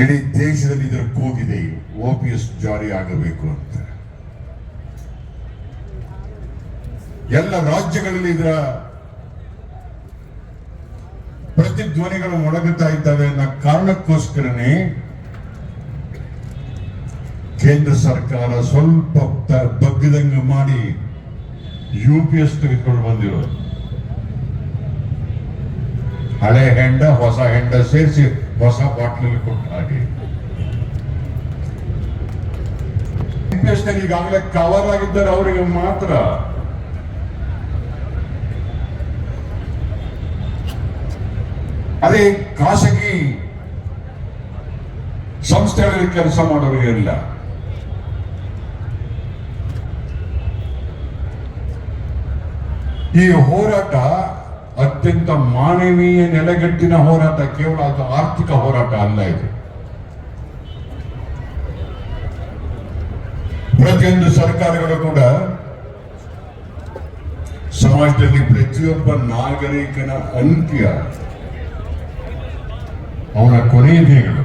ಇಡೀ ದೇಶದಲ್ಲಿ ಇದರ ಕೂಗಿದೆ. ಒ ಪಿ ಎಸ್ ಜಾರಿ ಆಗಬೇಕು ಅಂತ. ಎಲ್ಲ ರಾಜ್ಯಗಳಲ್ಲಿ ಇದರ ಪ್ರತಿಧ್ವನಿಗಳು ಮೊಳಗುತ್ತಾ ಇದ್ದಾವೆ ಅನ್ನೋ ಕಾರಣಕ್ಕೋಸ್ಕರನೇ ಕೇಂದ್ರ ಸರ್ಕಾರ ಸ್ವಲ್ಪ ಬಗ್ಗದಂಗ ಮಾಡಿ ಯು ಪಿ ಎಸ್ ತೆಗೆದುಕೊಂಡು ಬಂದಿರೋದು. ಹಳೆ ಹೆಂಡ, ಹೊಸ ಹೆಂಡ ಸೇರಿಸಿ ಹೊಸ ಬಾಟ್ಲಲ್ಲಿ ಕೊಟ್ಟ ಹಾಗೆ. ಈಗಾಗಲೇ ಕವರ್ ಆಗಿದ್ದಾರೆ, ಅವರಿಗೆ ಮಾತ್ರ. ಅದೇ ಖಾಸಗಿ ಸಂಸ್ಥೆಗಳಲ್ಲಿ ಕೆಲಸ ಮಾಡೋರಿಗೆ ಇಲ್ಲ. ಈ ಹೋರಾಟ ಅತ್ಯಂತ ಮಾನವೀಯ ನೆಲೆಗಟ್ಟಿನ ಹೋರಾಟ ಕೇವಲ ಅದು ಆರ್ಥಿಕ ಹೋರಾಟ ಅಲ್ಲ ಇದು. ಪ್ರತಿಯೊಂದು ಸರ್ಕಾರಗಳು ಕೂಡ ಸಮಾಜದಲ್ಲಿ ಪ್ರತಿಯೊಬ್ಬ ನಾಗರಿಕನ ಅಂತ್ಯ ಅವನ ಕೊನೆಯ ದಿನಗಳು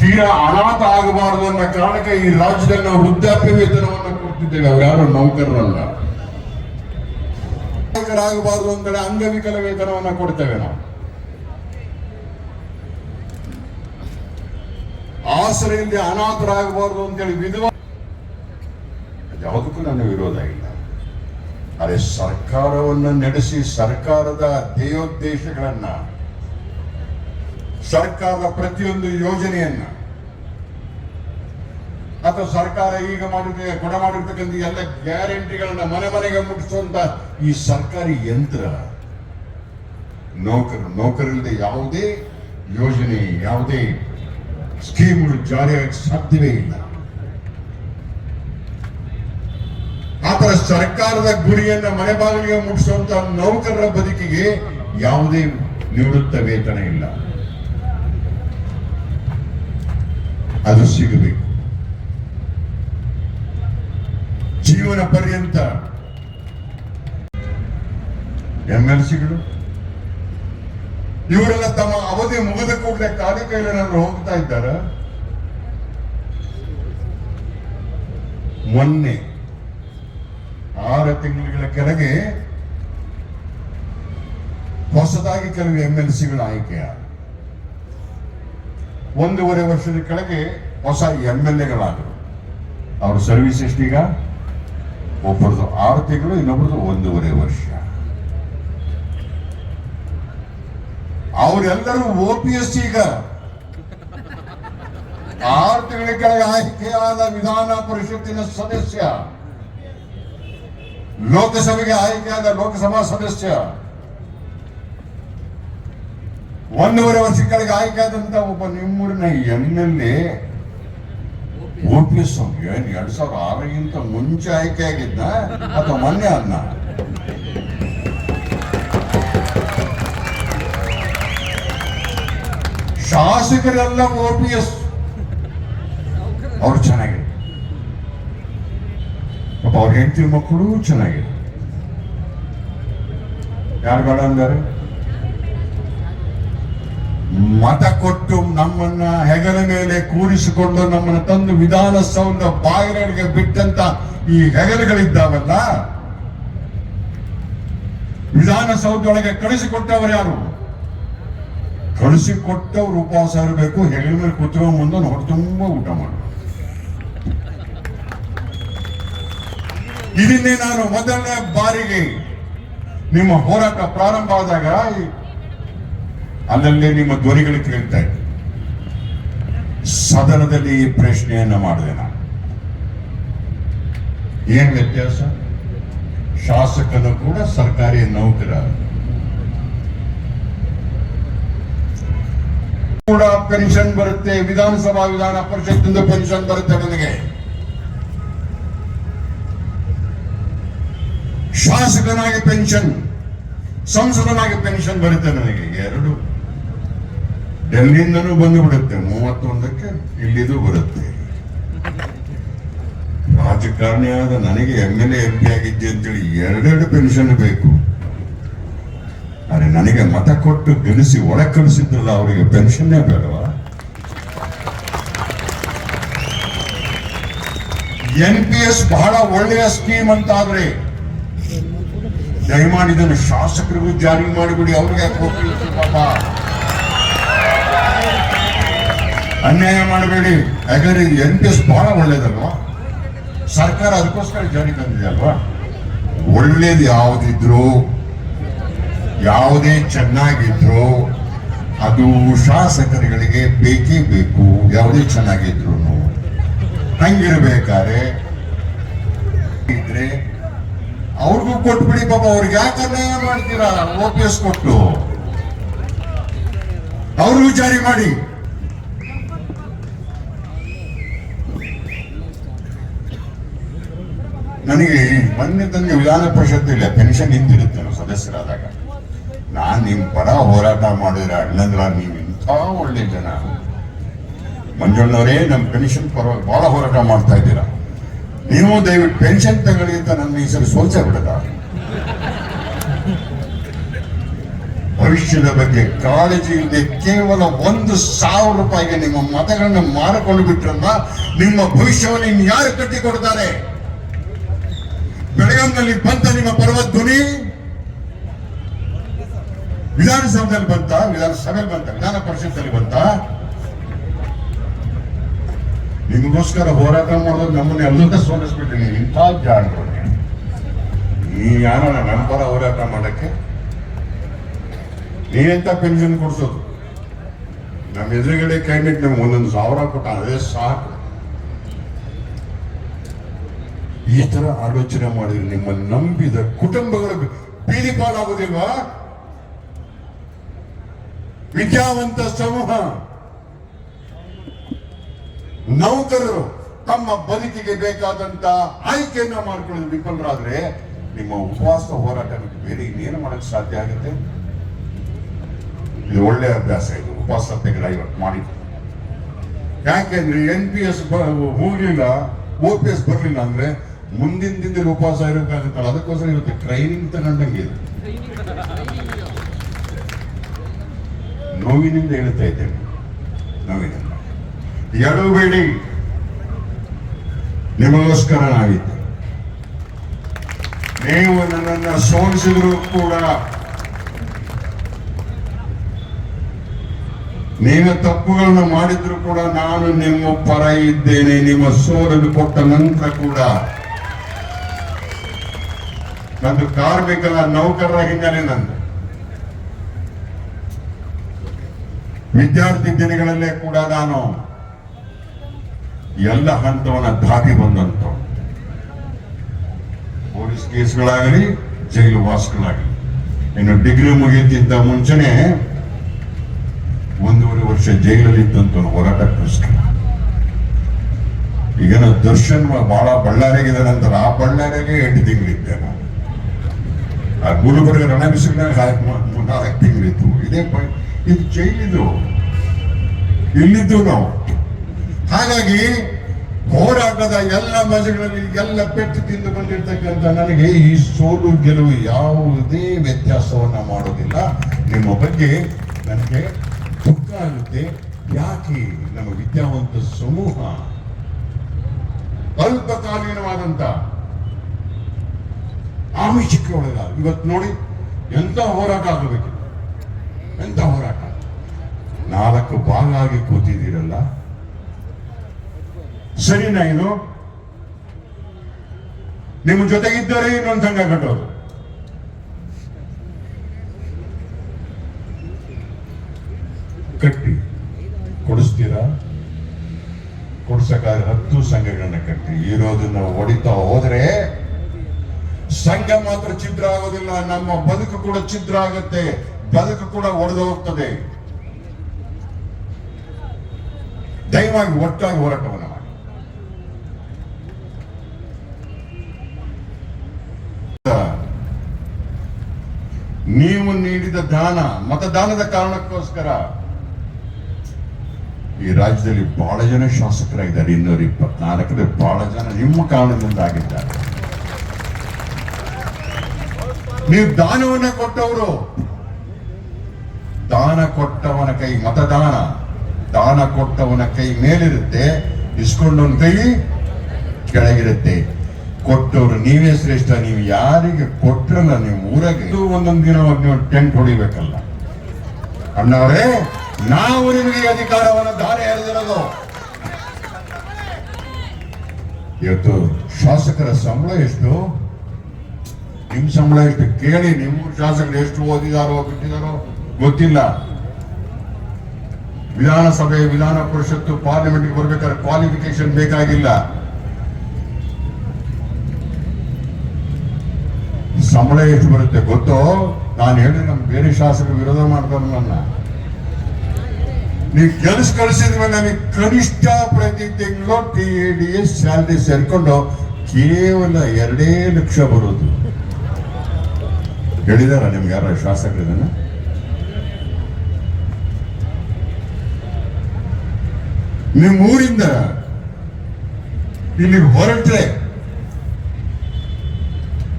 ತೀರಾ ಅನಾಥ ಆಗಬಾರದು ಅನ್ನೋ ಕಾರಣಕ್ಕೆ ಈ ರಾಜ್ಯದಲ್ಲಿ ನಾವು ವೃದ್ಧಾಪ್ಯ ವೇತನವನ್ನು ಕೊಡ್ತಿದ್ದೇವೆ. ಅವ್ರು ಯಾರು ನೌಕರರಲ್ಲ. ನಾಗರಿಕರಾಗಬಾರದು ಅಂತೇಳಿ ಅಂಗವಿಕಲ ವೇತನವನ್ನು ಕೊಡ್ತೇವೆ ನಾವು. ಆಸರೆಯಲ್ಲಿ ಅನಾಥರಾಗಬಾರದು ಅಂತೇಳಿ ವಿಧವಾ ಯಾವುದಕ್ಕೂ ನನಗೆ ವಿರೋಧ ಇಲ್ಲ. ಅರೆ ಸರ್ಕಾರವನ್ನು ನಡೆಸಿ ಸರ್ಕಾರದ ಧ್ಯೇಯೋದ್ದೇಶಗಳನ್ನ ಸರ್ಕಾರದ ಪ್ರತಿಯೊಂದು ಯೋಜನೆಯನ್ನ, ಅಥವಾ ಸರ್ಕಾರ ಈಗ ಮಾಡಿದ ಕೊಡ ಮಾಡಿರ್ತಕ್ಕಂಥ ಎಲ್ಲ ಗ್ಯಾರಂಟಿಗಳನ್ನ ಮನೆ ಮನೆಗೆ ಮುಟ್ಟಿಸುವಂತ ಈ ಸರ್ಕಾರಿ ಯಂತ್ರ ನೌಕರ ನೌಕರಲ್ಲದೆ ಯಾವುದೇ ಯೋಜನೆ, ಯಾವುದೇ ಸ್ಕೀಮ್ಗಳು ಜಾರಿಯಾಗ ಸಾಧ್ಯವೇ ಇಲ್ಲ. ಆತರ ಸರ್ಕಾರದ ಗುರಿಯನ್ನ ಮನೆ ಬಾಗಿಲಿಗೆ ಮುಟ್ಟಿಸುವಂತ ನೌಕರರ ಬದುಕಿಗೆ ಯಾವುದೇ ನಿವೃತ್ತ ವೇತನ ಇಲ್ಲ. ಅದು ಸಿಗಬೇಕು. ಜೀವನ ಪರ್ಯಂತ ಎಂ ಇವರೆಲ್ಲ ತಮ್ಮ ಅವಧಿ ಮುಗಿದ ಕೂಡಲೇ ಖಾಲಿ ಕೈಲೇನಾದ್ರು ಹೋಗ್ತಾ ಇದ್ದಾರ? ಮೊನ್ನೆ, ಆರು ತಿಂಗಳ ಕೆಳಗೆ ಹೊಸದಾಗಿ ಕೆಲವು ಎಂ ಎಲ್ ಸಿಗಳ ಆಯ್ಕೆಯ ಒಂದೂವರೆ ವರ್ಷದ ಕೆಳಗೆ ಹೊಸ ಎಂ ಎಲ್ ಎಗಳಾದರು ಅವ್ರ ಸರ್ವಿಸ್ ಎಷ್ಟೀಗ ಒಬ್ಬರದು ಆರು ತಿಂಗಳು ಇನ್ನೊಬ್ಬರದು ಒಂದೂವರೆ ವರ್ಷ. ಅವರೆಲ್ಲರೂ ಒ ಪಿ ಎಸ್ ಈಗ. ಆರು ತಿಂಗಳ ಕೆಳಗೆ ಆಯ್ಕೆಯಾದ ವಿಧಾನ ಪರಿಷತ್ತಿನ ಸದಸ್ಯ. ಲೋಕಸಭೆಗೆ ಆಯ್ಕೆಯಾದ ಲೋಕಸಭಾ ಸದಸ್ಯ. ಒಂದೂವರೆ ವರ್ಷ ಕೆಳಗೆ ಆಯ್ಕೆಯಾದಂತ ಒಬ್ಬ ನಿಮ್ಮೂರಿನ M L A. P S ಏನ್ ಎರಡ್ ಸಾವಿರದ ಆರಕ್ಕಿಂತ ಮುಂಚೆ ಆಯ್ಕೆ ಆಗಿದ್ದ ಅಥವಾ ಮೊನ್ನೆ ಅದ್ನ ಶಾಸಕರೆಲ್ಲ ಒ ಪಿ ಎಸ್. ಅವ್ರು ಚೆನ್ನಾಗಿದೆ. ಪಾಪ ಅವ್ರ ಹೆಂಡತಿ ಮಕ್ಕಳು ಚೆನ್ನಾಗಿದೆ. ಯಾರು ಬೇಡ ಅಂದಾರೆ? ಮತ ಕೊಟ್ಟು ನಮ್ಮನ್ನ ಹೆಗಲ ಮೇಲೆ ಕೂರಿಸಿಕೊಂಡು ನಮ್ಮನ್ನ ತಂದು ವಿಧಾನಸೌಧ ಬಾಗಿಲಿಗೆ ಬಿಟ್ಟಂತ ಈ ಹೆಗಲುಗಳಿದ್ದಾವಲ್ಲ, ವಿಧಾನಸೌಧದೊಳಗೆ ಕಳಿಸಿಕೊಟ್ಟವರು ಯಾರು? ಕಳಿಸಿಕೊಟ್ಟವ್ರು ಉಪವಾಸ ಇರಬೇಕು ಹೆಗಲ ಮೇಲೆ ಕೂತ್ಕೊಂಡ್ ಮುಂದೆ ಹೊಟ್ಟೆ ತುಂಬ ಊಟ ಮಾಡು. ಇದನ್ನೇ ನಾನು ಮೊದಲನೇ ಬಾರಿಗೆ ನಿಮ್ಮ ಹೋರಾಟ ಪ್ರಾರಂಭ ಆದಾಗ ಅಲ್ಲಲ್ಲೇ ನಿಮ್ಮ ಧ್ವನಿಗಳು ಕೇಳ್ತಾ ಇದ್ದೆ. ಸದನದಲ್ಲಿ ಈ ಪ್ರಶ್ನೆಯನ್ನ ಮಾಡಿದೆ ನಾನು. ಏನ್ ವ್ಯತ್ಯಾಸ? ಶಾಸಕನು ಕೂಡ ಸರ್ಕಾರಿ ನೌಕರ ಕೂಡ ಪೆನ್ಷನ್ ಬರುತ್ತೆ, ವಿಧಾನಸಭಾ ವಿಧಾನ ಪರಿಷತ್ತಿಂದ ಪೆನ್ಷನ್ ಬರುತ್ತೆ ನನಗೆ. ಶಾಸಕನಾಗಿ ಪೆನ್ಷನ್, ಸಂಸದನಾಗಿ ಪೆನ್ಷನ್ ಬರುತ್ತೆ ನನಗೆ, ಎರಡು. ಡೆಲ್ಲಿಯಿಂದನೂ ಬಂದು ಬಿಡುತ್ತೆ ಮೂವತ್ತೊಂದಕ್ಕೆ ಇಲ್ಲಿದು ಬರುತ್ತೆ. ರಾಜಕಾರಣಿಯಾದ ನನಗೆ M L A, M P ಆಗಿದ್ದೆ ಅಂತೇಳಿ ಎರಡೆರಡು ಪೆನ್ಷನ್ ಬೇಕು. ಅರೆ, ನನಗೆ ಮತ ಕೊಟ್ಟು ಗೆಲ್ಲಿಸಿ ಒಳ ಕಳಿಸಿದ್ರಲ್ಲ ಅವರಿಗೆ ಪೆನ್ಷನ್ನೇ ಬೇಡವಾ? ಎನ್ ಪಿ ಎಸ್ ಬಹಳ ಒಳ್ಳೆಯ ಸ್ಕೀಮ್ ಅಂತ ಆದ್ರೆ ದಯಮಾಡಿ ಇದನ್ನು ಶಾಸಕರಿಗೂ ಜಾರಿ ಮಾಡಿಬಿಡಿ, ಅವ್ರಿಗೆ ಪಾಪ. ಅನ್ಯಾಯ ಮಾಡಬೇಡಿ. ಯಾಕಂದ್ರೆ ಎನ್ ಪಿ ಎಸ್ ಬಹಳ ಒಳ್ಳೇದಲ್ವಾ ಸರ್ಕಾರ ಅದಕ್ಕೋಸ್ಕರ ಜಾರಿ ತಂದಿದೆ ಅಲ್ವಾ? ಒಳ್ಳೇದು ಯಾವುದಿದ್ರು ಯಾವುದೇ ಚೆನ್ನಾಗಿದ್ರು ಅದು ಶಾಸಕರುಗಳಿಗೆ ಬೇಕೇ ಬೇಕು. ಯಾವುದೇ ಚೆನ್ನಾಗಿದ್ರು. ಹಂಗಿರ್ಬೇಕಾದ್ರೆ ಇದ್ರೆ ಅವ್ರಿಗೂ ಕೊಟ್ಬಿಡಿ ಪಾಪ, ಅವ್ರಿಗೆ ಯಾಕೆ ಅನ್ಯಾಯ ಮಾಡ್ತೀರಾ? ಓಪಿಎಸ್ ಕೊಟ್ಟು. ಅವ್ರಿಗೂ ಜಾರಿ ಮಾಡಿ. ನನಗೆ ಮೊನ್ನೆ ತಂದೆ ವಿಧಾನ ಪರಿಷತ್ ಇಲ್ಲ ಪೆನ್ಷನ್ ಹಿಂದಿರುತ್ತೆ ಸದಸ್ಯರಾದಾಗ. ನಾನ್ ನಿಮ್ ಪರ ಹೋರಾಟ ಮಾಡಿದ್ರೆ ಅಣ್ಣಂದ್ರ ನೀವು ಇಂಥ ಒಳ್ಳೆ ಜನ. ಮಂಜಣ್ಣವರೇ ನಮ್ಮ ಪೆನ್ಷನ್ ಪರವಾಗಿ ಭಾಳ ಹೋರಾಟ ಮಾಡ್ತಾ ಇದ್ದೀರಾ. ನೀವು ದಯವಿಟ್ಟು ಪೆನ್ಷನ್ ತಗೊಳ್ಳಿ ಅಂತ ನನ್ನ ಹೆಸರು ಸೋಚ ಬಿಡದ. ಭವಿಷ್ಯದ ಬಗ್ಗೆ ಕಾಳಜಿ ಇಲ್ಲದೆ ಕೇವಲ ಒಂದು ಸಾವಿರ ರೂಪಾಯಿಗೆ ನಿಮ್ಮ ಮತಗಳನ್ನು ಮಾರಿಕೊಂಡು ಬಿಟ್ರನ್ನ ನಿಮ್ಮ ಭವಿಷ್ಯವನ್ನು ಇನ್ನು ಯಾರು ಕಟ್ಟಿಕೊಡ್ತಾರೆ? ಬೆಳಗಾಂನಲ್ಲಿ ಬಂತ ನಿಮ್ಮ ಪರ್ವತ ಧ್ವನಿ. ವಿಧಾನಸೌಧದಲ್ಲಿ ಬಂತ, ವಿಧಾನಸಭೆಯಲ್ಲಿ ಬಂತ, ವಿಧಾನ ಪರಿಷತ್ತಲ್ಲಿ ಬಂತ. ನಿಮಗೋಸ್ಕರ ಹೋರಾಟ ಮಾಡೋದು ನಮ್ಮನ್ನ ಎಲ್ಲದ ಸೋಲಿಸ್ಬಿಟ್ಟಿನಿ ಇಂಥ ಜಾಣರು. ನೀ ಯಾರ ನನ್ನ ಪರ ಹೋರಾಟ ಮಾಡಕ್ಕೆ? ನೀವೆಂತ ಪೆನ್ಷನ್ ಕೊಡ್ಸೋದು? ನಮ್ಮ ಎದುರುಗಡೆ ಕ್ಯಾಂಡಿಡೇಟ್ ನಮ್ಗೆ ಒಂದೊಂದು ಸಾವಿರ ಕೊಟ್ಟ ಅದೇ ಸಾಕು. ಈ ತರ ಆಲೋಚನೆ ಮಾಡಿದ್ರೆ ನಿಮ್ಮ ನಂಬಿದ ಕುಟುಂಬಗಳು ಬೀದಿ ಪಾಲಾಗುವುದಿಲ್ವಾ ವಿದ್ಯಾವಂತ ಸಮೂಹ. ನೌಕರರು ತಮ್ಮ ಬದುಕಿಗೆ ಬೇಕಾದಂತ ಆಯ್ಕೆಯನ್ನ ಮಾಡ್ಕೊಳ್ಳೋದು ವಿಫಲರಾದ್ರೆ ನಿಮ್ಮ ಉಪವಾಸ ಹೋರಾಟ ಬೇರೆ ಇನ್ನೇನು ಮಾಡಕ್ ಸಾಧ್ಯ ಆಗುತ್ತೆ? ಇದು ಒಳ್ಳೆ ಅಭ್ಯಾಸ ಇದು. ಉಪವಾಸ ಇವತ್ತು ಮಾಡಿ. ಯಾಕೆಂದ್ರೆ ಎನ್ ಪಿ ಎಸ್ ಹೋಗ್ಲಿಲ್ಲ ಓ ಪಿ ಎಸ್ ಬರ್ಲಿಲ್ಲ ಅಂದ್ರೆ ಮುಂದಿನ ದಿನದಲ್ಲಿ ಉಪವಾಸ ಇರಬೇಕಾಗುತ್ತಲ್ಲ ಅದಕ್ಕೋಸ್ಕರ ಇವತ್ತು ಟ್ರೈನಿಂಗ್ ತಗೊಂಡಂಗೆ ಇದೆ. ನೋವಿನಿಂದ ಹೇಳ್ತಾ ಇದ್ದೇನೆ. ನೋವಿನಿಂದ ಎಡಬೇಡಿ ನಿಮಗೋಸ್ಕರ ನಾವಿದ್ದೆ. ನೀವು ನನ್ನನ್ನು ಸೋಲಿಸಿದ್ರು ಕೂಡ ನೀವು ತಪ್ಪುಗಳನ್ನು ಮಾಡಿದ್ರು ಕೂಡ ನಾನು ನಿಮ್ಮ ಪರ ಇದ್ದೇನೆ, ನಿಮ್ಮ ಸೋಲನ್ನು ಕೊಟ್ಟ ನಂತರ ಕೂಡ. ನಂದು ಕಾರ್ಮಿಕರ ನೌಕರರ ಹಿನ್ನೆಲೆ ನಂದು. ವಿದ್ಯಾರ್ಥಿ ದಿನಗಳಲ್ಲೇ ಕೂಡ ನಾನು ಎಲ್ಲ ಹಂತವನ್ನ ದಾಟಿ ಬಂದಂತ. ಪೊಲೀಸ್ ಕೇಸ್ಗಳಾಗಲಿ, ಜೈಲು ವಾಸ್ಗಳಾಗಲಿ ಇನ್ನು ಡಿಗ್ರಿ ಮುಗಿಯುತ್ತಿದ್ದ ಮುಂಚೆನೆ ಒಂದೂವರೆ ವರ್ಷ ಜೈಲಲ್ಲಿ ಇದ್ದಂತ ಹೋರಾಟಕ್ಕೋಸ್ಕರ ಈಗ ನಾವು ದರ್ಶನ್ ಬಹಳ ಬಳ್ಳಾರಿಗಿದೆ ನಂತರ ಆ ಬಳ್ಳಾರಿಗೆ ಎಂಟು ತಿಂಗಳಿದ್ದೆ ನಾನು. ಆ ಗುಲ್ಬರ್ಗ ರಣಬಿಸಿನಾಗ ನಾಲ್ಕು ತಿಂಗಳಿತ್ತು. ಇದೇ ಇದು ಜೈಲಿದು. ಇಲ್ಲಿದ್ದು ನಾವು. ಹಾಗಾಗಿ ಹೋರಾಟದ ಎಲ್ಲ ಮಜಗಳಲ್ಲಿ ಎಲ್ಲ ಪೆಟ್ಟು ತಿಂದು ಬಂದಿರ್ತಕ್ಕಂಥ ನನಗೆ ಈ ಸೋಲು ಗೆಲುವು ಯಾವುದೇ ವ್ಯತ್ಯಾಸವನ್ನ ಮಾಡೋದಿಲ್ಲ. ನಿಮ್ಮ ಬಗ್ಗೆ ನನಗೆ ದುಃಖ ಆಗುತ್ತೆ. ಯಾಕೆ? ನಮ್ಮ ವಿದ್ಯಾವಂತ ಸಮೂಹ ಅಲ್ಪಕಾಲೀನವಾದಂತ ಆಮಿಷಕ್ಕೆ ಒಳಗ ಇವತ್ತು ನೋಡಿ ಎಂತ ಹೋರಾಟ ಆಗಬೇಕು. ಎಂತ ಹೋರಾಟ? ನಾಲ್ಕು ಭಾಗ ಆಗಿ ಕೂತಿದ್ದೀರಲ್ಲ? ಸರಿನಾ ಇದು? ನಿಮ್ಮ ಜೊತೆಗಿದ್ದರೆ ಇನ್ನೊಂದು ಸಂಘ ಕಟ್ಟೋದು. ಕಟ್ಟಿ. ಕೊಡಿಸ್ತೀರಾ? ಕೊಡ್ಸಕ್ಕಾದ್ರೆ ಹತ್ತು ಸಂಘಗಳನ್ನ ಕಟ್ಟಿ. ಇರೋದನ್ನ ಹೊಡಿತಾ ಹೋದ್ರೆ ಸಂಘ ಮಾತ್ರ ಛಿದ್ರ ಆಗೋದಿಲ್ಲ. ನಮ್ಮ ಬದುಕು ಕೂಡ ಛಿದ್ರ ಆಗುತ್ತೆ. ಬದುಕು ಕೂಡ ಒಡೆದು ಹೋಗ್ತದೆ. ದಯವಾಗಿ ಒಟ್ಟಾಗಿ ಹೋರಾಟವನ್ನು ಮಾಡಿ. ನೀವು ನೀಡಿದ ದಾನ, ಮತದಾನದ ಕಾರಣಕ್ಕೋಸ್ಕರ ಈ ರಾಜ್ಯದಲ್ಲಿ ಬಹಳ ಜನ ಶಾಸಕರಾಗಿದ್ದಾರೆ. ಇನ್ನೂರ ಇಪ್ಪತ್ನಾಲ್ಕರಲ್ಲಿ ಬಹಳ ಜನ ನಿಮ್ಮ ಕಾರಣದಿಂದ ಆಗಿದ್ದಾರೆ ನೀವು ದಾನವನ್ನ ಕೊಟ್ಟವರು, ದಾನ ಕೊಟ್ಟವನ ಕೈ ಮತದಾನ. ದಾನ ಕೊಟ್ಟವನ ಕೈ ಮೇಲಿರುತ್ತೆ, ಇಸ್ಕೊಂಡವನ ಕೈ ಕೆಳಗಿರುತ್ತೆ. ಕೊಟ್ಟವ್ರು ನೀವೇ ಶ್ರೇಷ್ಠ, ನೀವು ಯಾರಿಗೆ ಕೊಟ್ರಲ್ಲ, ನೀವು ಊರಾಗೆ ಒಂದೊಂದು ದಿನ ನೀವು ಟೆಂಟ್ ಹೊಡಿಬೇಕಲ್ಲ. ಅಣ್ಣವರೇ, ನಾವು ನಿಮಗೆ ಅಧಿಕಾರವನ್ನು ದಾರಿ ಎರೆದಿರೋದು ಇವತ್ತು ಶಾಸಕರ ಸಂಬಳ ಎಷ್ಟು? ನಿಮ್ ಸಂಬಳ ಎಷ್ಟು ಕೇಳಿ, ನಿಮ್ಮ ಶಾಸಕರು ಎಷ್ಟು ಓದಿದಾರೋ, ಬಿಟ್ಟಿದಾರೋ, ಗೊತ್ತಿಲ್ಲ. ವಿಧಾನಸಭೆ, ವಿಧಾನ ಪರಿಷತ್ತು, ಪಾರ್ಲಿಮೆಂಟ್ಗೆ ಬರ್ಬೇಕಾದ್ರೆ ಕ್ವಾಲಿಫಿಕೇಶನ್ ಬೇಕಾಗಿಲ್ಲ. ಸಂಬಳ ಎಷ್ಟು ಬರುತ್ತೆ ಗೊತ್ತು? ನಾನು ಹೇಳಿ ನಮ್ಮ ಬೇರೆ ಶಾಸಕರು ವಿರೋಧ ಮಾಡ್ತಾರೆ ನನ್ನ ನೀವು ಕೆಲಸ ಕಳಿಸಿದ್ಮೇಲೆ ನನಗೆ ಕನಿಷ್ಠ ಪ್ರತಿ ತಿಂಗಳು T A D S salary ಸೇರ್ಕೊಂಡು ಕೇವಲ ಎರಡೇ ಲಕ್ಷ ಬರೋದು. ಹೇಳಿದಾರ ನಿಮ್ಗೆ ಯಾರ ಶಾಸಕರು ನಿಮ್ಮ ಊರಿಂದ ಇಲ್ಲಿ ಹೊರಟ್ರೆ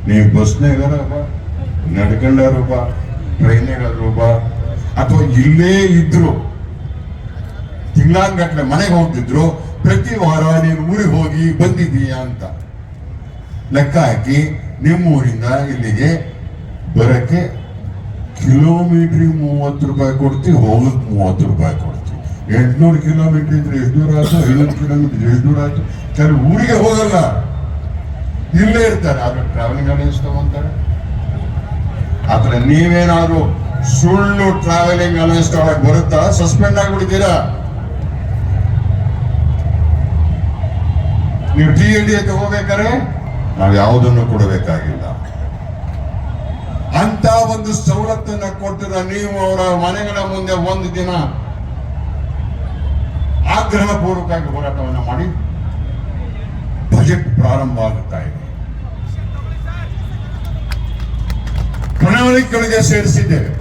ನೀವು ಬಸ್ನಾಗಾರಪ್ಪ ನಡ್ಕೊಂಡಾರಪ್ಪ ಬಾ ಅಥವಾ ಇಲ್ಲೇ ಇದ್ರು, ತಿಂಗಳಾನ್ಗಟ್ಲೆ ಮನೆಗೆ ಹೋಗ್ತಿದ್ರು, ಪ್ರತಿ ವಾರ ನೀನು ಊರಿಗೆ ಹೋಗಿ ಬಂದಿದ್ದೀಯಾ ಅಂತ ಲೆಕ್ಕ ಹಾಕಿ ನಿಮ್ಮ ಊರಿಂದ ಇಲ್ಲಿಗೆ ಬರಕ್ಕೆ ಕಿಲೋಮೀಟ್ರಿಗೆ ಮೂವತ್ತು ರೂಪಾಯಿ ಕೊಡ್ತಿ, ಹೋಗಕ್ಕೆ ಮೂವತ್ತು ರೂಪಾಯಿ ಕೊಡ್ತಿ. ಎಂಟ್ನೂರು ಕಿಲೋಮೀಟರ್ ಇದ್ರೆ ಎಷ್ಟು ದೂರ ಆಯ್ತು, ಐನೂರು ಕಿಲೋಮೀಟರ್ ಎಷ್ಟು ದೂರ ಆಯ್ತು. ಕೆಲವು ಊರಿಗೆ ಹೋಗಲ್ಲ. ಇಲ್ಲೇ ಇರ್ತಾರೆ, ಆದ್ರೆ ಟ್ರಾವೆಲಿಂಗ್ ಅಲೈನ್ಸ್ ತಗೊಂತಾರೆ. ಆದ್ರೆ ನೀವೇನಾದ್ರು ಸುಳ್ಳು ಟ್ರಾವೆಲಿಂಗ್ ಅಲೈನ್ಸ್ ತಗೊಳಕ್ ಬರುತ್ತಾ? ಸಸ್ಪೆಂಡ್ ಆಗ್ಬಿಡ್ತೀರಾ? ನೀವು ಟಿ ಎ ಡಿ ಹೋಗ್ಬೇಕಾರೆ ನಾವು ಯಾವುದನ್ನು ಕೊಡಬೇಕಾಗಿಲ್ಲ. ಅಂತ ಒಂದು ಸವಲತ್ತನ್ನ ಕೊಟ್ಟಿರ ನೀವು ಅವರ ಮನೆಗಳ ಮುಂದೆ ಒಂದು ದಿನ ಆಗ್ರಹ ಪೂರ್ವಕವಾಗಿ ಹೋರಾಟವನ್ನು ಮಾಡಿ ಬಜೆಟ್ ಪ್ರಾರಂಭ ಆಗುತ್ತಾ ಇದೆ. ಪ್ರಣಾಳಿಕೆಗಳಿಗೆ ಸೇರಿಸಿದ್ದೇವೆ.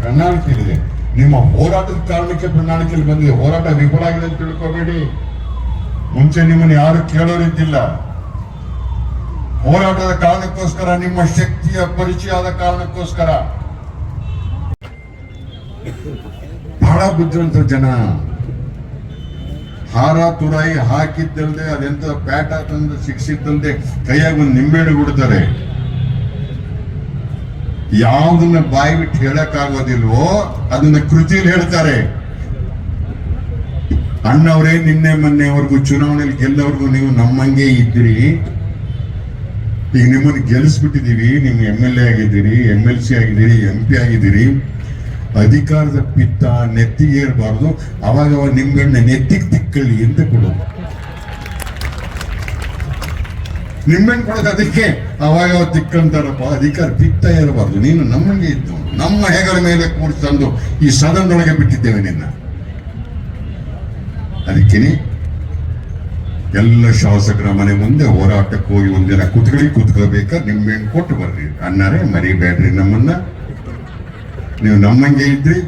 ಪ್ರಣಾಳಿಕೆ ಇದೆ ನಿಮ್ಮ ಹೋರಾಟದ ಕಾರಣಕ್ಕೆ ಪ್ರಣಾಳಿಕೆಯಲ್ಲಿ ಬಂದಿದೆ. ಹೋರಾಟ ವಿಫಲ ಆಗಿದೆ ಅಂತ ತಿಳ್ಕೋಬೇಡಿ. ಮುಂಚೆ ನಿಮ್ಮನ್ನು ಯಾರು ಕೇಳೋರಿದ್ದಿಲ್ಲ. ಹೋರಾಟದ ಕಾರಣಕ್ಕೋಸ್ಕರ, ನಿಮ್ಮ ಶಕ್ತಿಯ ಪರಿಚಯ ಆದ ಕಾರಣಕ್ಕೋಸ್ಕರ. ಬಹಳ ಬುದ್ಧಿವಂತ ಜನ. ಹಾರ ತುರಾಯಿ ಹಾಕಿದ್ದಲ್ದೆ ಅದೆಂತ ಪ್ಯಾಟ ತಂದು ಸಿಕ್ಸಿದ್ದಲ್ದೆ ಕೈಯಾಗ ಒಂದು ನಿಂಬೆಹಣ್ಣು ಬಿಡ್ತಾರೆ. ಯಾವ್ದನ್ನ ಬಾಯಿ ಬಿಟ್ಟು ಹೇಳಕ್ಕಾಗೋದಿಲ್ವೋ ಅದನ್ನ ಕೃತಿಯಲ್ಲಿ ಹೇಳ್ತಾರೆ. ಅಣ್ಣವರೇ, ನಿನ್ನೆ ಮೊನ್ನೆವರೆಗೂ ಚುನಾವಣೆಯಲ್ಲಿ ಗೆಲ್ಲವರೆಗೂ ನೀವು ನಮ್ಮಂಗೆ ಇದ್ರಿ ಈಗ ನಿಮ್ಮನ್ನು ಗೆಲ್ಲಿಸ್ಬಿಟ್ಟಿದ್ದೀವಿ ನೀವು ಎಂ ಎಲ್ ಎ ಆಗಿದ್ದೀರಿ, ಎಂ ಎಲ್ ಸಿ ಆಗಿದ್ದೀರಿ, ಎಂ ಪಿ ಆಗಿದ್ದೀರಿ. ಅಧಿಕಾರದ ಪಿತ್ತ ನೆತ್ತಿಗೆ ಇರಬಾರ್ದು ಅವಾಗ ಅವ ನಿಂಬೆಣ್ಣೆ ನೆತ್ತಿಗೆ ತಿಕ್ಕಳ್ಳಿ ಅಂತ ಕೊಡೋದು. ನಿಂಬೆಣ್ಣು ಕೊಡೋದು ಅದಕ್ಕೆ. ಅವಾಗ ಅವ ತಿಕ್ಕಂತಾರಪ್ಪ, ಅಧಿಕಾರ ಪಿತ್ತ ಇರಬಾರ್ದು ನೀನು ನಮ್ಮಂಗೆ ಇದ್ದು, ನಮ್ಮ ಹೆಗಲ ಮೇಲೆ ಕೂಡ ತಂದು ಈ ಸದನದೊಳಗೆ ಬಿಟ್ಟಿದ್ದೇವೆ ನಿನ್ನ. ಅದಕ್ಕೇನೆ ಎಲ್ಲ ಶಾಸಕರ ಮನೆ ಮುಂದೆ ಹೋರಾಟಕ್ಕೆ ಹೋಗಿ ಒಂದಿನ ಕುತ್ಕೊಳ್ಳಿ ಕುತ್ಕೋಬೇಕ ನಿಂಬೆಹಣ್ಣು ಕೊಟ್ಟು ಬರ್ರಿ. ಅನ್ನಾರೆ ಮರಿಬೇಡ್ರಿ ನಮ್ಮನ್ನ. ನೀವು ನಮ್ಮಂಗೆ ಇದ್ರಿ,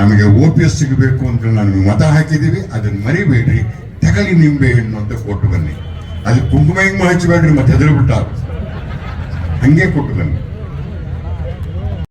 ನಮಗೆ ಓ ಪಿ ಎಸ್ ಸಿಗಬೇಕು ಅಂತ ನಾನು ಮತ ಹಾಕಿದೀವಿ ಅದನ್ನ ಮರಿಬೇಡ್ರಿ, ತಗಲಿ ನಿಂಬೆ ಹಣ್ಣು ಅಂತ ಕೊಟ್ಟು ಬನ್ನಿ. ಅದು ಕುಂಕುಮ ಹೆಂಗ್ ಹಚ್ಚಬೇಡ್ರಿ ಮತ್ತೆ ಹೆದರು ಬಿಟ್ಟಾರ ಹಂಗೆ ಕೊಟ್ಟು ಬನ್ನಿ.